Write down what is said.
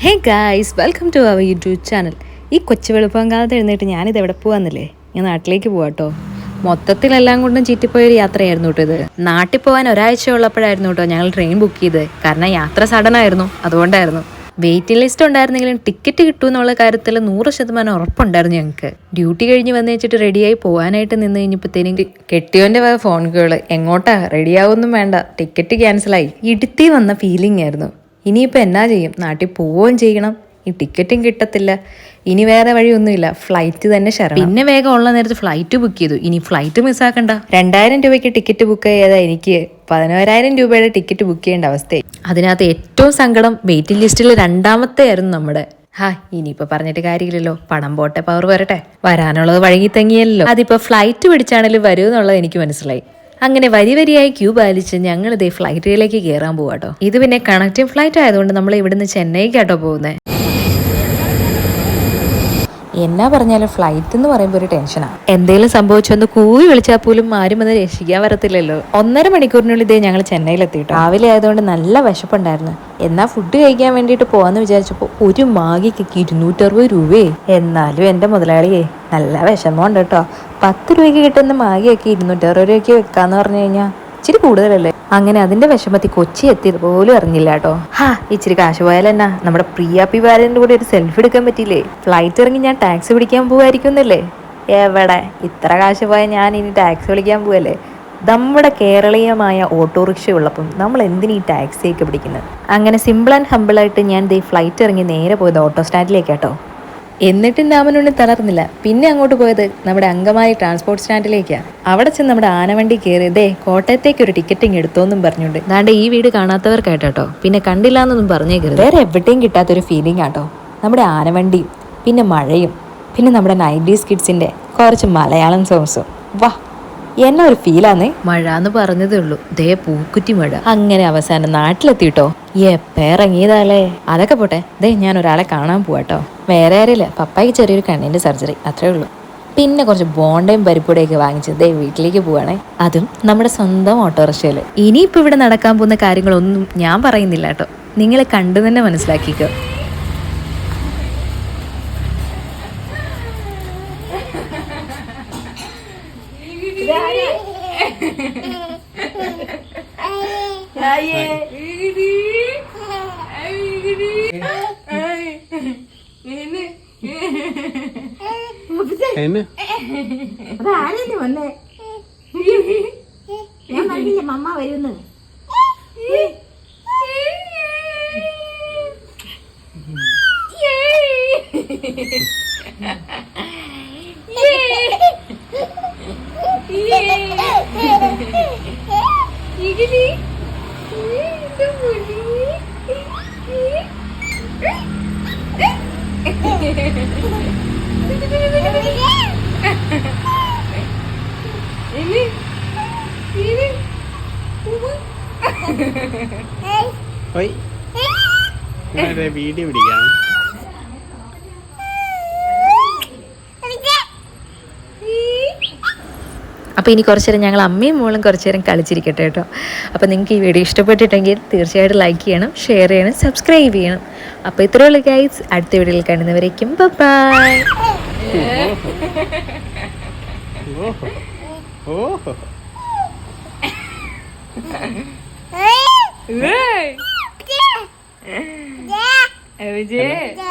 Hey guys welcome to our YouTube channel ഈ കൊച്ചു വെളുപ്പം കാലത്ത് എഴുന്നേറ്റ് ഞാനിത് എവിടെ പോകാന്നില്ലേ ഞാൻ നാട്ടിലേക്ക് പോവാട്ടോ മൊത്തത്തിലെല്ലാം കൊണ്ടും ചീറ്റിപ്പോയൊരു യാത്രയായിരുന്നു കേട്ടോ ഇത്. നാട്ടിൽ പോകാൻ ഒരാഴ്ച ഉള്ളപ്പോഴായിരുന്നു കേട്ടോ ഞങ്ങൾ ട്രെയിൻ ബുക്ക് ചെയ്ത് കാരണം യാത്ര സഡൻ ആയിരുന്നു അതുകൊണ്ടായിരുന്നു. വെയിറ്റിംഗ് ലിസ്റ്റ് ഉണ്ടായിരുന്നെങ്കിലും ടിക്കറ്റ് കിട്ടും എന്നുള്ള കാര്യത്തിൽ നൂറ് ശതമാനം ഉറപ്പുണ്ടായിരുന്നു ഞങ്ങൾക്ക്. ഡ്യൂട്ടി കഴിഞ്ഞ് വന്നു വെച്ചിട്ട് റെഡിയായി പോകാനായിട്ട് നിന്ന് കഴിഞ്ഞപ്പോഴത്തേനും കെട്ടിയോന്റെ വക ഫോൺ കോൾ എങ്ങോട്ടാ? റെഡിയാവൊന്നും വേണ്ട. ടിക്കറ്റ് ക്യാൻസലായി ഇടുത്തി വന്ന ഫീലിംഗ് ആയിരുന്നു. ഇനിയിപ്പോൾ എന്നാ ചെയ്യും? നാട്ടിൽ പോവുകയും ചെയ്യണം. ഈ ടിക്കറ്റും കിട്ടത്തില്ല. ഇനി വേറെ വഴിയൊന്നുമില്ല. ഫ്ലൈറ്റ് തന്നെ ശരണം. പിന്നെ വേഗം ഉള്ള നേരത്ത് ഫ്ലൈറ്റ് ബുക്ക് ചെയ്തു. ഇനി ഫ്ലൈറ്റ് മിസ്സാക്കണ്ട രണ്ടായിരം രൂപയ്ക്ക് ടിക്കറ്റ് ബുക്ക് ചെയ്താൽ എനിക്ക് പതിനോരായിരം രൂപയുടെ ടിക്കറ്റ് ബുക്ക് ചെയ്യേണ്ട അവസ്ഥയായി. അതിനകത്ത് ഏറ്റവും സങ്കടം വെയിറ്റിംഗ് ലിസ്റ്റിൽ രണ്ടാമത്തെ ആയിരുന്നു നമ്മുടെ. ഹാ ഇനിയിപ്പോ പറഞ്ഞിട്ട് കാര്യമില്ലല്ലോ. പണം പോട്ടെ പവർ വരട്ടെ. വരാനുള്ളത് വഴങ്ങി തങ്ങിയല്ലോ. അതിപ്പോ ഫ്ലൈറ്റ് പിടിച്ചാണെങ്കിലും വരൂ എന്നുള്ളത് എനിക്ക് മനസ്സിലായി. അങ്ങനെ വരി വരിയായി ക്യൂ പാലിച്ച് ഞങ്ങൾ ഇതേ ഫ്ലൈറ്റിലേക്ക് കയറാൻ പോവാട്ടോ. ഇത് പിന്നെ കണക്റ്റിംഗ് ഫ്ലൈറ്റ് ആയതുകൊണ്ട് നമ്മൾ ഇവിടുന്ന് ചെന്നൈക്കാട്ടോ പോകുന്നത് എന്നാ പറഞ്ഞാലും ഫ്ലൈറ്റ് എന്ന് പറയുമ്പോൾ ഒരു ടെൻഷനാണ് എന്തെങ്കിലും സംഭവിച്ചൊന്ന് കൂവി വിളിച്ചാൽ പോലും ആരും അത് രക്ഷിക്കാൻ വരത്തില്ലല്ലോ. ഒന്നര മണിക്കൂറിനുള്ളിൽ ഇതേ ഞങ്ങൾ ചെന്നൈയിലെത്തിയിട്ടോ രാവിലെ ആയതുകൊണ്ട് നല്ല വിശപ്പുണ്ടായിരുന്നു. എന്നാ ഫുഡ് കഴിക്കാൻ വേണ്ടിയിട്ട് പോവാന്ന് വിചാരിച്ചപ്പോൾ ഒരു മാഗിക്കൊക്കെ ഇരുന്നൂറ്ററുപത് രൂപയെ എന്നാലും എന്റെ മുതലാളിയെ നല്ല വിഷമമുണ്ട് കേട്ടോ. പത്ത് രൂപയ്ക്ക് കിട്ടുന്ന മാഗിയൊക്കെ ഇരുന്നൂറ്ററുപത് രൂപയ്ക്ക് വെക്കാന്ന് പറഞ്ഞു കഴിഞ്ഞാൽ ഇച്ചിരി കൂടുതലല്ലേ? അങ്ങനെ അതിന്റെ വിഷമത്തിൽ കൊച്ചി എത്തിയത് പോലും അറിഞ്ഞില്ല കേട്ടോ. ഹാ ഇച്ചിരി കാശ് പോയാലെന്നാ നമ്മുടെ പ്രിയ പി ബാലന്റെ കൂടെ ഒരു സെൽഫി എടുക്കാൻ പറ്റിയില്ലേ? ഫ്ലൈറ്റ് ഇറങ്ങി ഞാൻ ടാക്സി പിടിക്കാൻ പോവായിരിക്കുന്നല്ലേ എവിടെ? ഇത്ര കാശ് പോയാൽ ഞാൻ ഇനി ടാക്സി വിളിക്കാൻ പോവല്ലേ? നമ്മുടെ കേരളീയമായ ഓട്ടോറിക്ഷ ഉള്ളപ്പം നമ്മൾ ഈ ടാക്സിയൊക്കെ പിടിക്കുന്നത്? അങ്ങനെ സിമ്പിൾ ആൻഡ് ഹമ്പിളായിട്ട് ഞാൻ ദേ ഫ്ലൈറ്റ് ഇറങ്ങി നേരെ പോയത് ഓട്ടോ സ്റ്റാൻഡിലേക്ക് കേട്ടോ എന്നിട്ടും രാമനുണ്ണി തളർന്നില്ല. പിന്നെ അങ്ങോട്ട് പോയത് നമ്മുടെ അങ്കമാരി ട്രാൻസ്പോർട്ട് സ്റ്റാൻഡിലേക്കാണ് അവിടെ ചെന്ന് നമ്മുടെ ആനവണ്ടി കയറി ദേ കോട്ടയത്തേക്ക് ഒരു ടിക്കറ്റിംഗ് എടുത്തോന്നും പറഞ്ഞുണ്ട് ദാണ്ട് ഈ വീട് കാണാത്തവർക്കായിട്ടോ പിന്നെ കണ്ടില്ല എന്നൊന്നും പറഞ്ഞേക്കരുത്. വേറെ എവിടെയും കിട്ടാത്തൊരു ഫീലിംഗ് ആട്ടോ. നമ്മുടെ ആനവണ്ടിയും പിന്നെ മഴയും പിന്നെ നമ്മുടെ നയന്റീസ് കിഡ്സിന്റെ കുറച്ച് മലയാളം സോങ്സും വാ എന്നെ ഒരു ഫീലാന്നേ? മഴ എന്ന് പറഞ്ഞതേ ഉള്ളൂ. ദേ പൂക്കുറ്റി മഴ. അങ്ങനെ അവസാനം നാട്ടിലെത്തിട്ടോ എപ്പിറങ്ങിയതാലേ അതൊക്കെ പോട്ടെ. ദേ ഞാൻ ഒരാളെ കാണാൻ പോവാട്ടോ. വേറെ ആരില്ല. പപ്പായ്ക്ക് ചെറിയൊരു കണ്ണിന്റെ സർജറി. അത്രേ ഉള്ളൂ. പിന്നെ കുറച്ച് ബോണ്ടയും പരിപ്പൂടെയൊക്കെ വാങ്ങിച്ച് ദേ വീട്ടിലേക്ക് പോവാണേ. അതും നമ്മുടെ സ്വന്തം ഓട്ടോറിക്ഷയിൽ ഇനിയിപ്പോൾ ഇവിടെ നടക്കാൻ പോകുന്ന കാര്യങ്ങളൊന്നും ഞാൻ പറയുന്നില്ല കേട്ടോ. നിങ്ങളെ കണ്ടു തന്നെ മനസ്സിലാക്കിക്കോ. അതാരല്ലേ വന്നേ? ഞാൻ പറഞ്ഞില്ല മമ്മ വരുന്നത്. ഞാനൊരു വീഡിയോ പിടിക്കാം. അപ്പോൾ ഇനി കുറച്ച് നേരം ഞങ്ങൾ അമ്മയും മോളും കുറച്ച് നേരം കളിച്ചിരിക്കട്ടെ കേട്ടോ. അപ്പോൾ നിങ്ങൾക്ക് ഈ വീഡിയോ ഇഷ്ടപ്പെട്ടിട്ടെങ്കിൽ തീർച്ചയായിട്ടും ലൈക്ക് ചെയ്യണം ഷെയർ ചെയ്യണം സബ്സ്ക്രൈബ് ചെയ്യണം. അപ്പോൾ ഇത്രയേ ഉള്ളൂ ഗൈസ് അടുത്ത വീഡിയോയിൽ കാണുന്നവരേക്കും ബൈ ഓഹോ ഓഹോ വിജയ്